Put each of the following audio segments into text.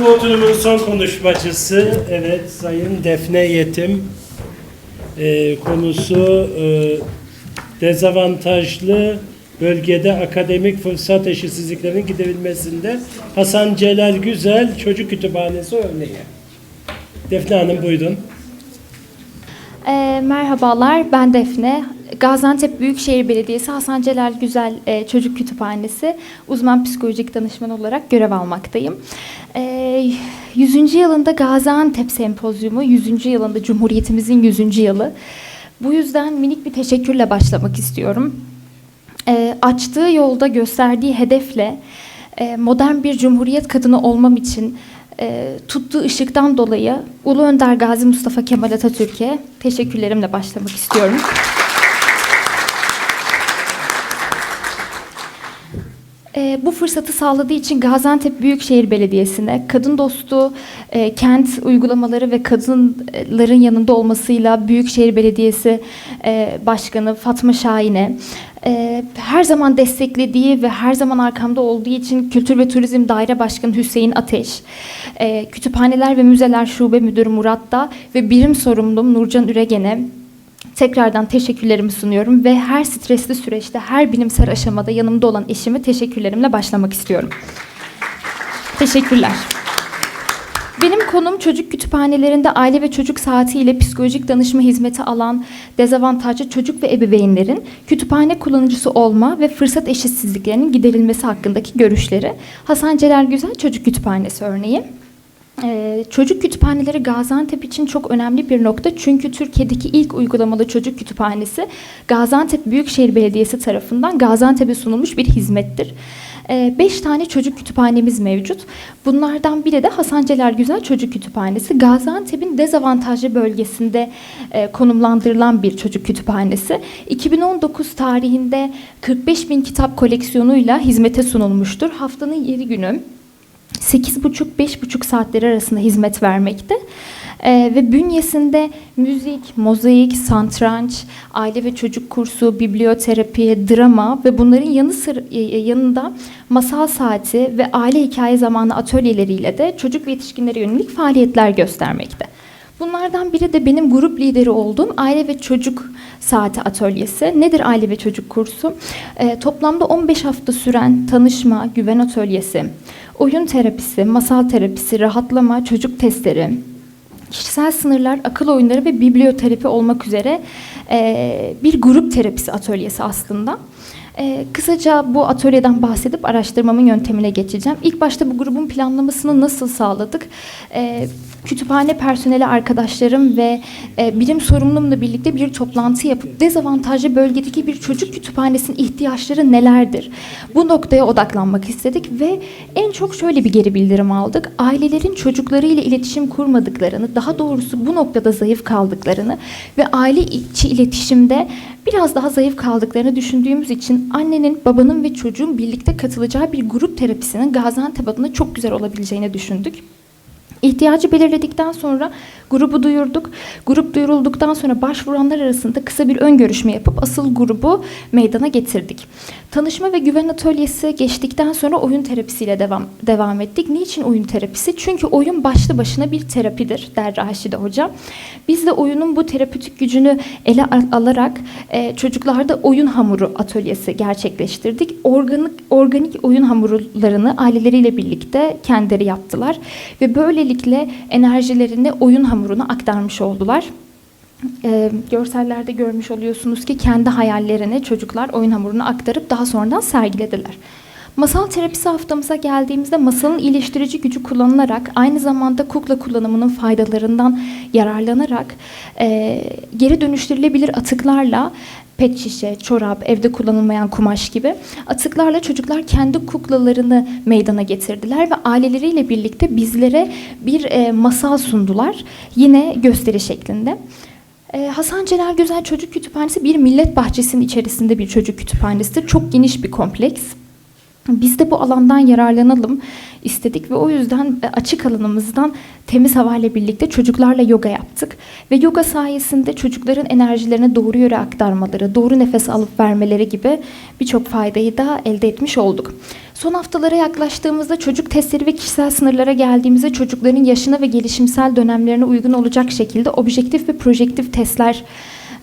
Bu oturumun son konuşmacısı, evet Sayın Defne Yetim. Ee, konusu e, dezavantajlı bölgede akademik fırsat eşitsizliklerinin giderilmesinde Hasan Celal Güzel Çocuk Kütüphanesi örneği. Defne Hanım buyurun. E, merhabalar, ben Defne. Gaziantep Büyükşehir Belediyesi Hasan Celal Güzel e, Çocuk Kütüphanesi uzman psikolojik danışman olarak görev almaktayım. E, 100. yılında Gaziantep Sempozyumu, 100. yılında Cumhuriyetimizin 100. yılı. Bu yüzden minik bir teşekkürle başlamak istiyorum. E, açtığı yolda gösterdiği hedefle e, modern bir cumhuriyet kadını olmam için tuttuğu ışıktan dolayı Ulu Önder Gazi Mustafa Kemal Atatürk'e teşekkürlerimle başlamak istiyorum. E, bu fırsatı sağladığı için Gaziantep Büyükşehir Belediyesi'ne kadın dostu e, kent uygulamaları ve kadınların yanında olmasıyla Büyükşehir Belediyesi e, Başkanı Fatma Şahin'e e, her zaman desteklediği ve her zaman arkamda olduğu için Kültür ve Turizm Daire Başkanı Hüseyin Ateş, e, Kütüphaneler ve Müzeler Şube Müdürü Murat Da ve birim sorumlum Nurcan Üregen'e tekrardan teşekkürlerimi sunuyorum ve her stresli süreçte, her bilimsel aşamada yanımda olan eşime teşekkürlerimle başlamak istiyorum. Teşekkürler. Benim konum çocuk kütüphanelerinde aile ve çocuk saati ile psikolojik danışma hizmeti alan dezavantajlı çocuk ve ebeveynlerin kütüphane kullanıcısı olma ve fırsat eşitsizliklerinin giderilmesi hakkındaki görüşleri. Hasan Celal Güzel Çocuk Kütüphanesi örneği. Ee, çocuk kütüphaneleri Gaziantep için çok önemli bir nokta çünkü Türkiye'deki ilk uygulamalı çocuk kütüphanesi Gaziantep Büyükşehir Belediyesi tarafından Gaziantep'e sunulmuş bir hizmettir. Ee, beş tane çocuk kütüphanemiz mevcut. Bunlardan biri de Hasan Celal Güzel Çocuk Kütüphanesi. Gaziantep'in dezavantajlı bölgesinde e, konumlandırılan bir çocuk kütüphanesi. 2019 tarihinde 45 bin kitap koleksiyonuyla hizmete sunulmuştur. Haftanın 7 günü 8,5-5,5 saatleri arasında hizmet vermekte. Ee, ve bünyesinde müzik, mozaik, santranç, aile ve çocuk kursu, biblioterapi, drama ve bunların yanı sıra, e, yanında masal saati ve aile hikaye zamanı atölyeleriyle de çocuk ve yetişkinlere yönelik faaliyetler göstermekte. Bunlardan biri de benim grup lideri olduğum Aile ve Çocuk Saati Atölyesi. Nedir Aile ve Çocuk kursu? Ee, toplamda 15 hafta süren tanışma, güven atölyesi, oyun terapisi, masal terapisi, rahatlama, çocuk testleri, kişisel sınırlar, akıl oyunları ve biblioterapi olmak üzere e, bir grup terapisi atölyesi aslında. Ee, kısaca bu atölyeden bahsedip araştırmamın yöntemine geçeceğim. İlk başta bu grubun planlamasını nasıl sağladık? Ee, kütüphane personeli arkadaşlarım ve e, bilim sorumlumla birlikte bir toplantı yapıp dezavantajlı bölgedeki bir çocuk kütüphanesinin ihtiyaçları nelerdir? Bu noktaya odaklanmak istedik ve en çok şöyle bir geri bildirim aldık. Ailelerin çocuklarıyla iletişim kurmadıklarını, daha doğrusu bu noktada zayıf kaldıklarını ve aile içi iletişimde biraz daha zayıf kaldıklarını düşündüğümüz için annenin, babanın ve çocuğun birlikte katılacağı bir grup terapisinin Gaziantep adına çok güzel olabileceğini düşündük. İhtiyacı belirledikten sonra grubu duyurduk. Grup duyurulduktan sonra başvuranlar arasında kısa bir ön görüşme yapıp asıl grubu meydana getirdik. Tanışma ve güven atölyesi geçtikten sonra oyun terapisiyle devam devam ettik. Niçin oyun terapisi? Çünkü oyun başlı başına bir terapidir der Raşide Hoca. Biz de oyunun bu terapötik gücünü ele al- alarak e, çocuklarda oyun hamuru atölyesi gerçekleştirdik. Organik organik oyun hamurlarını aileleriyle birlikte kendileri yaptılar ve böylelikle enerjilerini oyun hamuruna aktarmış oldular. Ee, görsellerde görmüş oluyorsunuz ki kendi hayallerini çocuklar oyun hamuruna aktarıp daha sonradan sergilediler. Masal terapisi haftamıza geldiğimizde masalın iyileştirici gücü kullanılarak aynı zamanda kukla kullanımının faydalarından yararlanarak e, geri dönüştürülebilir atıklarla pet şişe, çorap, evde kullanılmayan kumaş gibi atıklarla çocuklar kendi kuklalarını meydana getirdiler ve aileleriyle birlikte bizlere bir e, masal sundular. Yine gösteri şeklinde. Ee, Hasan Celal Güzel Çocuk Kütüphanesi bir millet bahçesinin içerisinde bir çocuk kütüphanesidir. Çok geniş bir kompleks. Biz de bu alandan yararlanalım istedik ve o yüzden e, açık alanımızdan temiz havayla birlikte çocuklarla yoga yaptık. Ve yoga sayesinde çocukların enerjilerini doğru yöre aktarmaları, doğru nefes alıp vermeleri gibi birçok faydayı da elde etmiş olduk. Son haftalara yaklaştığımızda çocuk testleri ve kişisel sınırlara geldiğimizde çocukların yaşına ve gelişimsel dönemlerine uygun olacak şekilde objektif ve projektif testler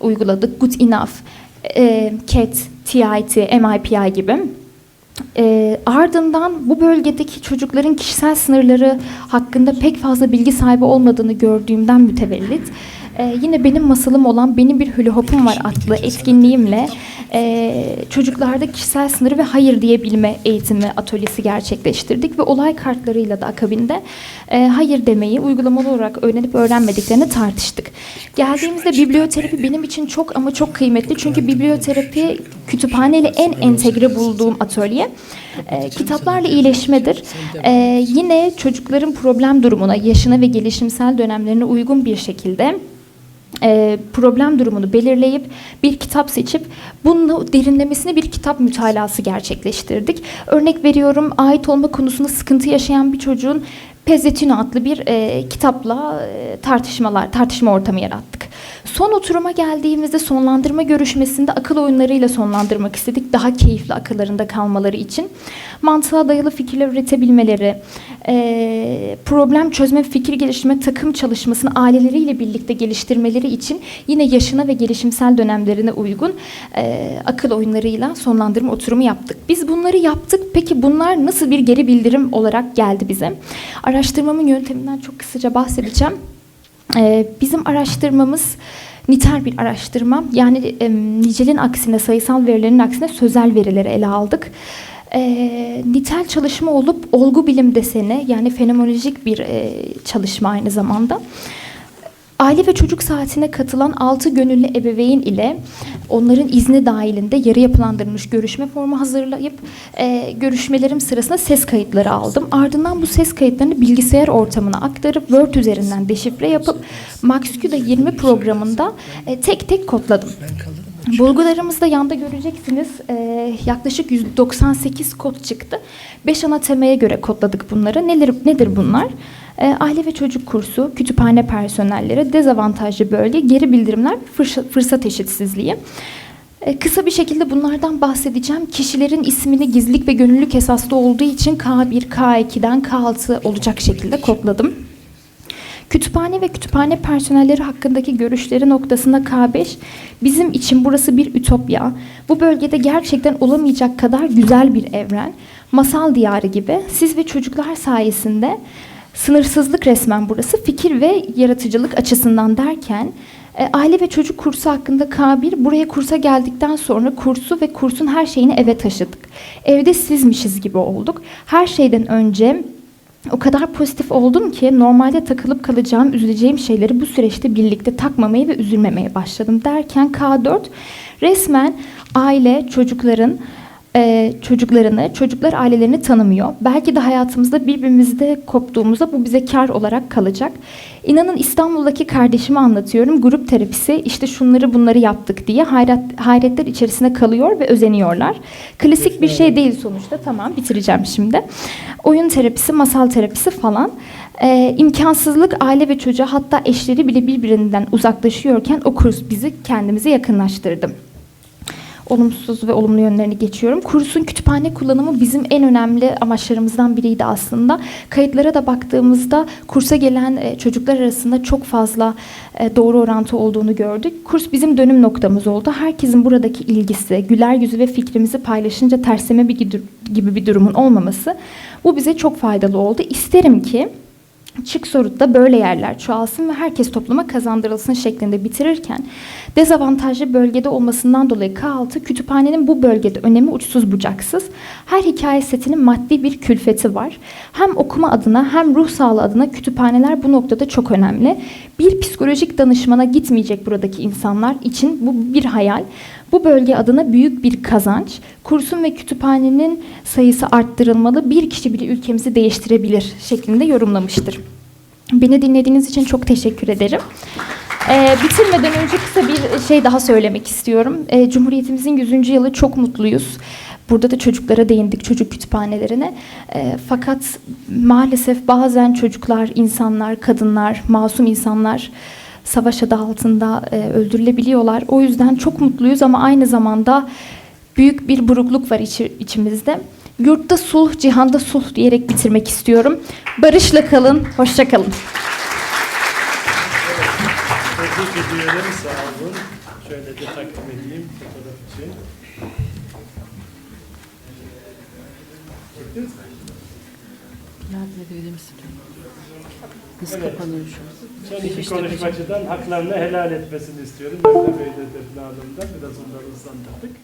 uyguladık. Good Enough, e, CAT, TIT, MIPI gibi. E, ardından bu bölgedeki çocukların kişisel sınırları hakkında pek fazla bilgi sahibi olmadığını gördüğümden mütevellit. E, yine benim masalım olan Benim Bir Hula Hop'um Var adlı etkinliğimle e, çocuklarda kişisel sınırı ve hayır diyebilme eğitimi atölyesi gerçekleştirdik ve olay kartlarıyla da akabinde e, hayır demeyi uygulamalı olarak öğrenip öğrenmediklerini tartıştık. Geldiğimizde biblioterapi benim için çok ama çok kıymetli çünkü biblioterapi kütüphaneyle en entegre bulduğum atölye. E, kitaplarla iyileşmedir. E, yine çocukların problem durumuna, yaşına ve gelişimsel dönemlerine uygun bir şekilde e, problem durumunu belirleyip bir kitap seçip bunu derinlemesine bir kitap mütalası gerçekleştirdik. Örnek veriyorum ait olma konusunda sıkıntı yaşayan bir çocuğun Pezzetino adlı bir e, kitapla e, tartışmalar, tartışma ortamı yarattık. Son oturuma geldiğimizde sonlandırma görüşmesinde akıl oyunlarıyla sonlandırmak istedik. Daha keyifli akıllarında kalmaları için. Mantığa dayalı fikirler üretebilmeleri, e, problem çözme, fikir geliştirme, takım çalışmasını aileleriyle birlikte geliştirmeleri için yine yaşına ve gelişimsel dönemlerine uygun e, akıl oyunlarıyla sonlandırma oturumu yaptık. Biz bunları yaptık. Peki bunlar nasıl bir geri bildirim olarak geldi bize? Araştırmamın yönteminden çok kısaca bahsedeceğim. Ee, bizim araştırmamız nitel bir araştırma. Yani e, nicelin aksine, sayısal verilerin aksine sözel verileri ele aldık. E, nitel çalışma olup olgu bilim deseni yani fenomenolojik bir e, çalışma aynı zamanda. Aile ve çocuk saatine katılan 6 gönüllü ebeveyn ile onların izni dahilinde yarı yapılandırılmış görüşme formu hazırlayıp e, görüşmelerim sırasında ses kayıtları aldım. Ardından bu ses kayıtlarını bilgisayar ortamına aktarıp Word üzerinden deşifre yapıp MaxQ'da 20 programında e, tek tek kodladım. Bulgularımızda yanda göreceksiniz e, yaklaşık 198 kod çıktı. 5 ana temaya göre kodladık bunları. Neler, nedir bunlar? E, aile ve çocuk kursu, kütüphane personelleri, dezavantajlı bölge, geri bildirimler, fırsat, eşitsizliği. E, kısa bir şekilde bunlardan bahsedeceğim. Kişilerin ismini gizlilik ve gönüllülük esaslı olduğu için K1, K2'den K6 olacak şekilde kodladım. Kütüphane ve kütüphane personelleri hakkındaki görüşleri noktasında K5, bizim için burası bir ütopya. Bu bölgede gerçekten olamayacak kadar güzel bir evren. Masal diyarı gibi siz ve çocuklar sayesinde sınırsızlık resmen burası fikir ve yaratıcılık açısından derken e, aile ve çocuk kursu hakkında K1 buraya kursa geldikten sonra kursu ve kursun her şeyini eve taşıdık. Evde sizmişiz gibi olduk. Her şeyden önce o kadar pozitif oldum ki normalde takılıp kalacağım, üzüleceğim şeyleri bu süreçte birlikte takmamaya ve üzülmemeye başladım derken K4 resmen aile, çocukların e, çocuklarını, çocuklar ailelerini tanımıyor. Belki de hayatımızda birbirimizde koptuğumuzda bu bize kar olarak kalacak. İnanın İstanbul'daki kardeşimi anlatıyorum. Grup terapisi işte şunları bunları yaptık diye hayret, hayretler içerisinde kalıyor ve özeniyorlar. Klasik bir şey değil sonuçta. Tamam bitireceğim şimdi. Oyun terapisi, masal terapisi falan. Ee, imkansızlık aile ve çocuğa hatta eşleri bile birbirinden uzaklaşıyorken o kurs bizi kendimize yakınlaştırdı olumsuz ve olumlu yönlerini geçiyorum. Kursun kütüphane kullanımı bizim en önemli amaçlarımızdan biriydi aslında. Kayıtlara da baktığımızda kursa gelen e, çocuklar arasında çok fazla e, doğru orantı olduğunu gördük. Kurs bizim dönüm noktamız oldu. Herkesin buradaki ilgisi, güler yüzü ve fikrimizi paylaşınca tersleme gibi bir durumun olmaması bu bize çok faydalı oldu. İsterim ki Çık sorutta böyle yerler çoğalsın ve herkes topluma kazandırılsın şeklinde bitirirken dezavantajlı bölgede olmasından dolayı K6 kütüphanenin bu bölgede önemi uçsuz bucaksız. Her hikaye setinin maddi bir külfeti var. Hem okuma adına hem ruh sağlığı adına kütüphaneler bu noktada çok önemli. Bir psikolojik danışmana gitmeyecek buradaki insanlar için bu bir hayal. Bu bölge adına büyük bir kazanç. Kursun ve kütüphanenin sayısı arttırılmalı. Bir kişi bile ülkemizi değiştirebilir şeklinde yorumlamıştır. Beni dinlediğiniz için çok teşekkür ederim. Ee, bitirmeden önce kısa bir şey daha söylemek istiyorum. Ee, Cumhuriyetimizin 100. yılı çok mutluyuz. Burada da çocuklara değindik, çocuk kütüphanelerine. E, fakat maalesef bazen çocuklar, insanlar, kadınlar, masum insanlar savaş adı altında e, öldürülebiliyorlar. O yüzden çok mutluyuz ama aynı zamanda büyük bir burukluk var içi- içimizde. Yurtta sulh, cihanda sulh diyerek bitirmek istiyorum. Barışla kalın, hoşça kalın. Ediyorum. Sağ olun. Şöyle de takdim edeyim fotoğraf için. Yardım edebilir misin? Nasıl Evet. kapanıyor şu an? Son iki konuşmacıdan haklarını helal etmesini istiyorum. Emre Bey de Defne Hanım'dan biraz onları ıslandırdık.